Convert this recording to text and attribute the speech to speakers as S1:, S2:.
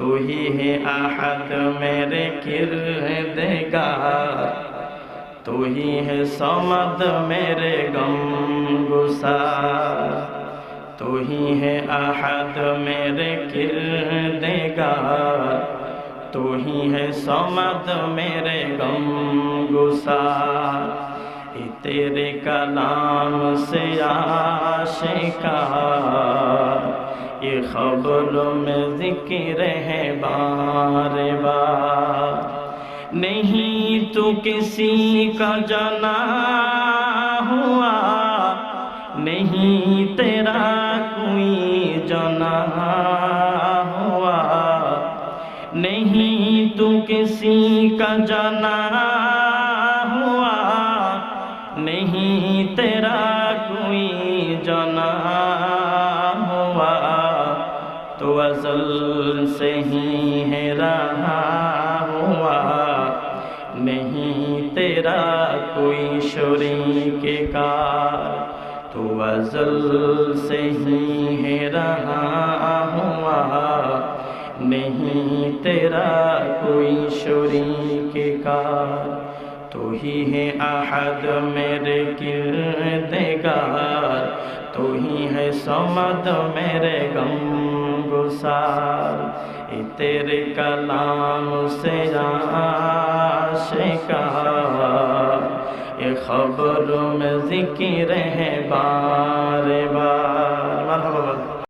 S1: تو ہی ہے احد میرے کردگار تو ہی ہے سمد، میرے غم گسار۔ تو ہی ہے احد میرے کردگار تو ہی ہے سمد، میرے غم گسار۔ تیرے کلام سے آشکار خبر میں ذکر ہے بار بار۔ نہیں تو کسی کا جنا ہوا۔ نہیں تیرا کوئی جنا ہوا۔ نہیں تو کسی کا جنا ہوا۔ نہیں تیرا تو ازل سے ہی ہے رہا ہوا۔ نہیں تیرا کوئی شریک کار۔ تو ازل سے ہی ہے رہا ہوا۔ نہیں تیرا کوئی شریک کار۔ تو ہی ہے احد میرے کردگار۔ تو ہی ہے سمد میرے غم۔ گسار تیرے کلام سے عاشقہ یہ خبروں میں ذکر ہے بار